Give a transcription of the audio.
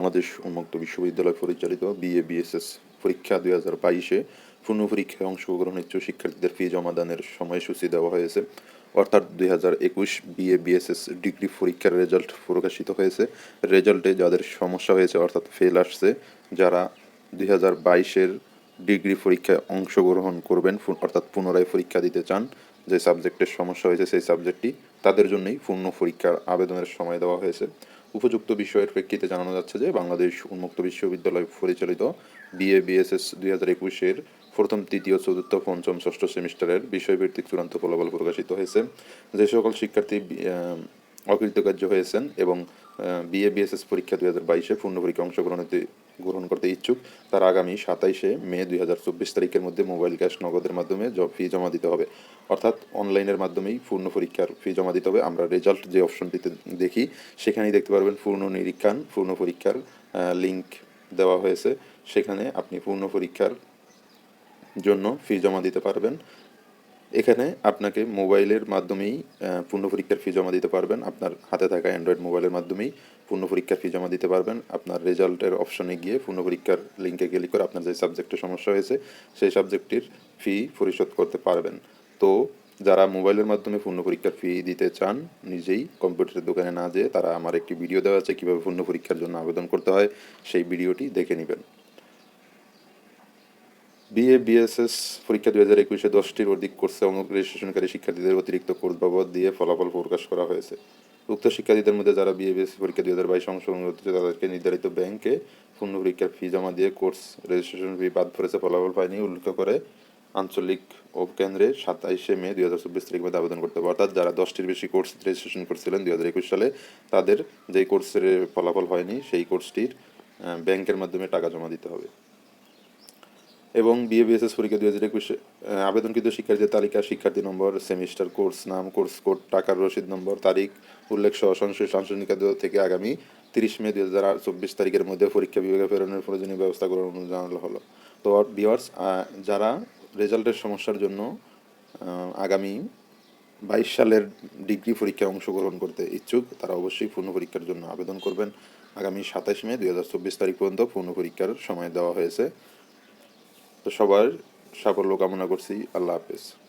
বাংলাদেশ উন্মুক্ত বিশ্ববিদ্যালয় পরিচালিত বিএ বিএসএস পরীক্ষা দুই হাজার বাইশে পূর্ণ পরীক্ষায় অংশগ্রহণ ইচ্ছুক শিক্ষার্থীদের ফি জমা দানের সময়সূচি দেওয়া হয়েছে। অর্থাৎ দুই হাজার একুশ বিএ বিএসএস ডিগ্রি পরীক্ষার রেজাল্ট প্রকাশিত হয়েছে। রেজাল্টে যাদের সমস্যা হয়েছে, অর্থাৎ ফেল আসছে, যারা দুই হাজার বাইশের ডিগ্রি পরীক্ষায় অংশগ্রহণ করবেন অর্থাৎ পুনরায় পরীক্ষা দিতে চান, যে সাবজেক্টের সমস্যা হয়েছে সেই সাবজেক্টটি, তাদের জন্যই পূর্ণ পরীক্ষার আবেদনের সময় দেওয়া হয়েছে। উপযুক্ত বিষয়ের প্রেক্ষিতে জানানো যাচ্ছে যে বাংলাদেশ উন্মুক্ত বিশ্ববিদ্যালয় পরিচালিত বিএ বিএসএস দুই হাজার একুশের প্রথম, তৃতীয়, চতুর্থ, পঞ্চম, ষষ্ঠ সেমিস্টারের বিষয়ভিত্তিক চূড়ান্ত ফলাফল প্রকাশিত হয়েছে। যে সকল শিক্ষার্থী অকৃতকার্য হয়েছেন এবং বিএ বিএসএস পরীক্ষা দুই হাজার বাইশে পূর্ণ পরীক্ষা অংশগ্রহণতে গ্রহণ করতে ইচ্ছুক। তার আগামী সাতাইশে মে দুই হাজার চব্বিশ তারিখের মধ্যে মোবাইল ক্যাশ নগদের মাধ্যমে ফি জমা দিতে হবে। অর্থাৎ অনলাইনের মাধ্যমেই পূর্ণ পরীক্ষার ফি জমা দিতে হবে। আমরা রেজাল্ট যে অপশনটিতে দেখি, সেখানেই দেখতে পারবেন পূর্ণ নিরীক্ষণ পূর্ণ পরীক্ষার লিঙ্ক দেওয়া হয়েছে। সেখানে আপনি পূর্ণ পরীক্ষার জন্য ফি জমা দিতে পারবেন। এখানে আপনাকে মোবাইলের মাধ্যমেই পূর্ণ পরীক্ষার ফি জমা দিতে পারবেন। আপনার হাতে থাকা অ্যান্ড্রয়েড মোবাইলের মাধ্যমেই পূর্ণ পরীক্ষার ফি জমা দিতে পারবেন। আপনার রেজাল্টের অপশনে গিয়ে পূর্ণ পরীক্ষার লিঙ্কে ক্লিক করে আপনার যে সাবজেক্টে সমস্যা হয়েছে, সেই সাবজেক্টটির ফি পরিশোধ করতে পারবেন। তো যারা মোবাইলের মাধ্যমে পূর্ণ পরীক্ষার ফি দিতে চান, নিজেই কম্পিউটারের দোকানে না যেয়ে তারা আমার একটি ভিডিও দেওয়া আছে, কীভাবে পূর্ণ পরীক্ষার জন্য আবেদন করতে হয়, সেই ভিডিওটি দেখে নেবেন। বিএ বিএসএস পরীক্ষা দুই হাজার একুশে দশটির অধিক কোর্সে রেজিস্ট্রেশনকারী শিক্ষার্থীদের অতিরিক্ত কোর্স বাবদ দিয়ে ফলাফল প্রকাশ করা হয়েছে। উক্ত শিক্ষার্থীদের মধ্যে যারা বিএ বিএসএস পরীক্ষা দুই হাজার বাইশ অংশগ্রহণ করতেছে তাদেরকে নির্ধারিত ব্যাংকে পূর্ণ পরীক্ষার ফি জমা দিয়ে কোর্স রেজিস্ট্রেশন ফি বাদ পড়েছে, ফলাফল পায়নি। উল্লেখ করে আঞ্চলিক ও কেন্দ্রে সাতাইশে মে দুই হাজার চব্বিশ তারিখ মধ্যে আবেদন করতে হবে। অর্থাৎ যারা দশটির বেশি কোর্স রেজিস্ট্রেশন করছিলেন দুই হাজার একুশ সালে, তাদের যেই কোর্সের ফলাফল হয়নি, সেই কোর্সটির ব্যাংকের মাধ্যমে টাকা জমা দিতে হবে। এবং বিএবিএসএস পরীক্ষা দুই হাজার একুশে আবেদনকৃত শিক্ষার্থীদের তালিকা, শিক্ষার্থী নম্বর, সেমিস্টার, কোর্স নাম, কোর্স কোড, টাকার রসিদ নম্বর, তারিখ, উল্লেখ সহ সংশ্লিষ্ট আনুষ্ঠানিক থেকে আগামী তিরিশ মে দুই হাজার চব্বিশ তারিখের মধ্যে পরীক্ষা বিভাগে প্রেরণের প্রয়োজনীয় ব্যবস্থা গ্রহণ জানানো হলো। তো বিয়ার্স যারা রেজাল্টের সমস্যার জন্য আগামী বাইশ সালের ডিগ্রি পরীক্ষায় অংশগ্রহণ করতে ইচ্ছুক, তারা অবশ্যই পূর্ণ পরীক্ষার জন্য আবেদন করবেন। আগামী সাতাশ মে দুই হাজার চব্বিশ তারিখ পর্যন্ত পূর্ণ পরীক্ষার সময় দেওয়া হয়েছে। তো সবার সাফল্য কামনা করছি। আল্লাহ হাফেজ।